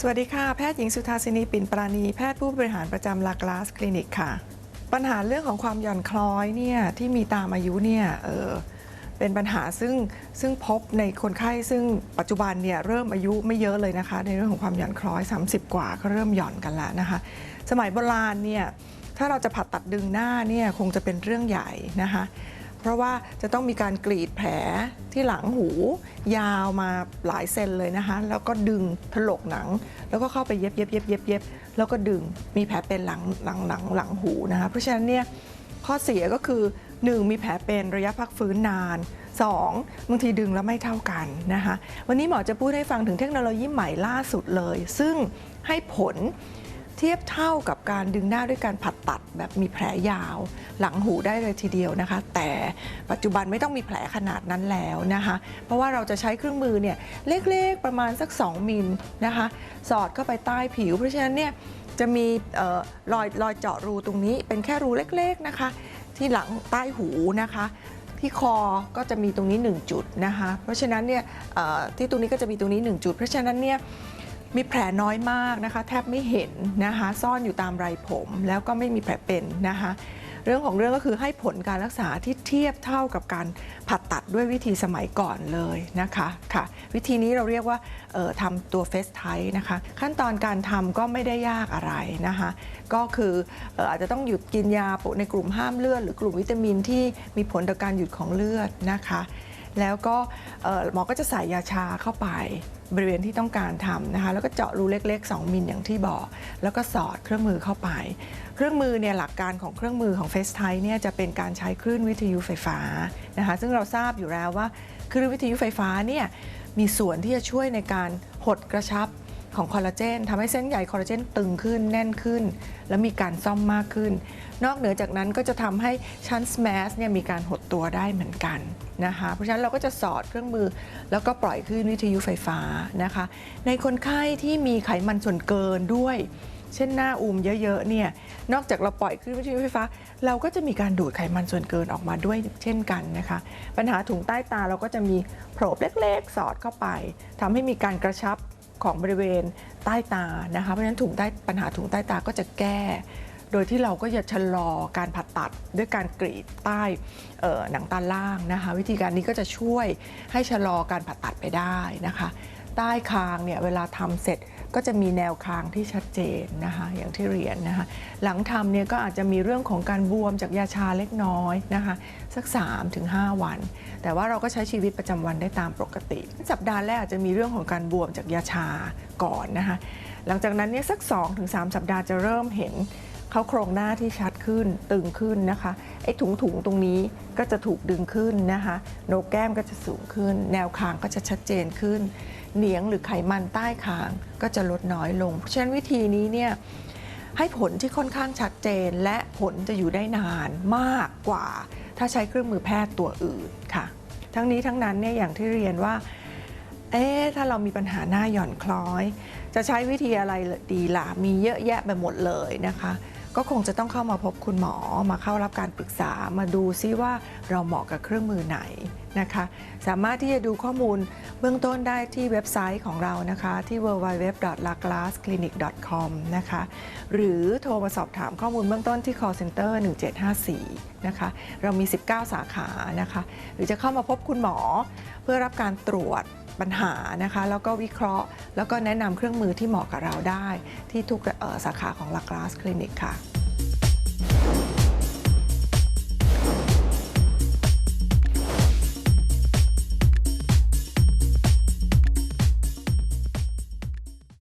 สวัสดีค่ะ แพทย์หญิงสุธาสินีปิ่นปราณี แพทย์ผู้บริหารประจำลากลาสคลินิกค่ะ ปัญหาเรื่องของความหย่อนคล้อยเนี่ยที่มีตามอายุเนี่ยเออเป็นปัญหาซึ่งซึ่งพบในคนไข้ซึ่งปัจจุบันเนี่ยเริ่มอายุไม่เยอะเลยนะคะ ในเรื่องของความหย่อนคล้อย 30 กว่าก็เริ่มหย่อนกันแล้วนะคะ สมัยโบราณเนี่ยถ้าเราจะผัดตัดดึงหน้าเนี่ยคงจะเป็นเรื่องใหญ่นะคะ ราะว่าจะต้องมีการกรีดแผลที่หลังหู ยาวมาหลายเซนเลยนะคะ แล้วก็ดึงถลกหนัง แล้วก็เข้าไปเย็บเย็บเย็บเย็บเย็บแล้วก็ดึงมีแผลเป็นหลังหลังหลังหลังหูนะคะเพราะฉะนั้นเนี่ยข้อเสียก็คือ 1 มีแผลเป็นระยะพักฟื้นนาน 2. บางทีดึงแล้วไม่เท่ากันนะคะวันนี้หมอจะพูดให้ฟังถึงเทคโนโลยีใหม่ล่าสุดเลย ซึ่งให้ผล เทียบเท่ากับการดึงหน้าด้วยการผัดตัดแบบมีแผลยาว หลังหูได้เลยทีเดียวนะคะ แต่ปัจจุบันไม่ต้องมีแผลขนาดนั้นแล้วนะคะ เพราะว่าเราจะใช้เครื่องมือเนี่ยเล็กๆประมาณสัก 2 มิลนะคะ สอดเข้าไปใต้ผิว เพราะฉะนั้นเนี่ยจะมีออรอยรอยเจาะรูตรงนี้เป็นแค่รูเล็กๆนะคะ ที่หลังใต้หูนะคะที่คอก็จะมีตรงนี้ 1 จุดนะคะ เพราะฉะนั้นเนี่ยที่ตรงนี้ก็จะมีตรงนี้ 1 จุด เพราะฉะนั้นเนี่ย มีแผลน้อยมากนะคะ แทบไม่เห็นนะคะ ซ่อนอยู่ตามไรผม แล้วก็ไม่มีแผลเป็นนะคะ เรื่องของเรื่องก็คือให้ผลการรักษาที่เทียบเท่ากับการผ่าตัดด้วยวิธีสมัยก่อนเลยนะคะค่ะ วิธีนี้เราเรียกว่าออทำตัวเฟสไทนะคะ ขั้นตอนการทำก็ไม่ได้ยากอะไรนะคะ ก็คืออออาจจะต้องหยุดกินยาในกลุ่มห้ามเลือดหรือกลุ่มวิตามินที่มีผลต่อการหยุดของเลือดนะคะแล้วก็หมอก็จะใส่ยาชาเข้าไป บริเวณที่ต้องการทำนะคะแล้วก็เจาะรูเล็กๆ 2 มิลอย่างที่บอก แล้วก็สอดเครื่องมือเข้าไป เครื่องมือเนี่ยหลักการของเครื่องมือของเฟสไทเนี่ยจะเป็นการใช้คลื่นวิทยุไฟฟ้านะคะซึ่งเราทราบอยู่แล้วว่าคลื่นวิทยุไฟฟ้าเนี่ยมีส่วนที่จะช่วยในการหดกระชับ ของคอลลาเจนทำให้เส้นใยคอลลาเจนตึงขึ้นแน่นขึ้น และมีการซ่อมมากขึ้น นอกเหนือจากนั้นก็จะทำให้ชั้นสแมสเนี่ยมีการหดตัวได้เหมือนกันนะคะเพราะฉะนั้นเราก็จะสอดเครื่องมือ แล้วก็ปล่อยคลื่นวิทยุไฟฟ้านะคะ ในคนไข้ที่มีไขมันส่วนเกินด้วย เช่นหน้าอูมเยอะๆเนี่ยนอกจากเราปล่อยคลื่นวิทยุไฟฟ้า เราก็จะมีการดูดไขมันส่วนเกินออกมาด้วยเช่นกันนะคะ ปัญหาถุงใต้ตาเราก็จะมีโพรงเล็กๆ สอดเข้าไปทำให้มีการกระชับ ของบริเวณใต้ตานะคะ เพราะฉะนั้นถุงใต้ปัญหาถุงใต้ตาก็จะแก้ โดยที่เราก็จะชะลอการผ่าตัดด้วยการกรีดใต้เออหนังตาล่างนะคะ วิธีการนี้ก็จะช่วยให้ชะลอการผ่าตัดไปได้นะคะ ใต้คางเนี่ยเวลาทำเสร็จก็จะมีแนวคางที่ชัดเจนนะคะอย่างที่เรียนนะคะหลังทำเนี่ยก็อาจจะมีเรื่องของการบวมจากยาชาเล็กน้อยนะคะสัก 3-5 วัน แต่ว่าเราก็ใช้ชีวิตประจำวันได้ตามปกติ สัปดาห์แรกอาจจะมีเรื่องของการบวมจากยาชาก่อนนะคะหลังจากนั้นเนี่ยสัก 2-3 สัปดาห์จะเริ่มเห็น เขาโครงหน้าที่ชัดขึ้นตึงขึ้นนะคะไอ้ถุงถุงตรงนี้ก็จะถูกดึงขึ้นนะคะโหนกแก้มก็จะสูงขึ้น แนวคางก็จะชัดเจนขึ้น เหนียงหรือไขมันใต้คางก็จะลดน้อยลง เพราะฉะนั้นวิธีนี้เนี่ยให้ผลที่ค่อนข้างชัดเจนและผลจะอยู่ได้นานมากกว่า ถ้าใช้เครื่องมือแพทย์ตัวอื่นค่ะ ทั้งนี้ทั้งนั้นเนี่ยอย่างที่เรียนว่าเอ๊ะถ้าเรามีปัญหาหน้าหย่อนคล้อย จะใช้วิธีอะไรดีล่ะมีเยอะแยะไปหมดเลยนะคะ ก็คงจะต้องเข้ามาพบคุณหมอมาเข้ารับการปรึกษามาดูซิว่าเราเหมาะกับเครื่องมือไหนนะคะ สามารถที่จะดูข้อมูลเบื้องต้นได้ที่เว็บไซต์ของเรานะคะ ที่ www.laglassclinic.com นะคะ หรือโทรมาสอบถามข้อมูลเบื้องต้นที่ call center 1754 นะคะ เรามี 19 สาขานะคะ หรือจะเข้ามาพบคุณหมอเพื่อรับการตรวจ ปัญหานะคะแล้วก็วิเคราะห์ แล้วก็แนะนำเครื่องมือที่เหมาะกับเราได้ ที่ทุกสาขาของลักลาสคลินิกค่ะ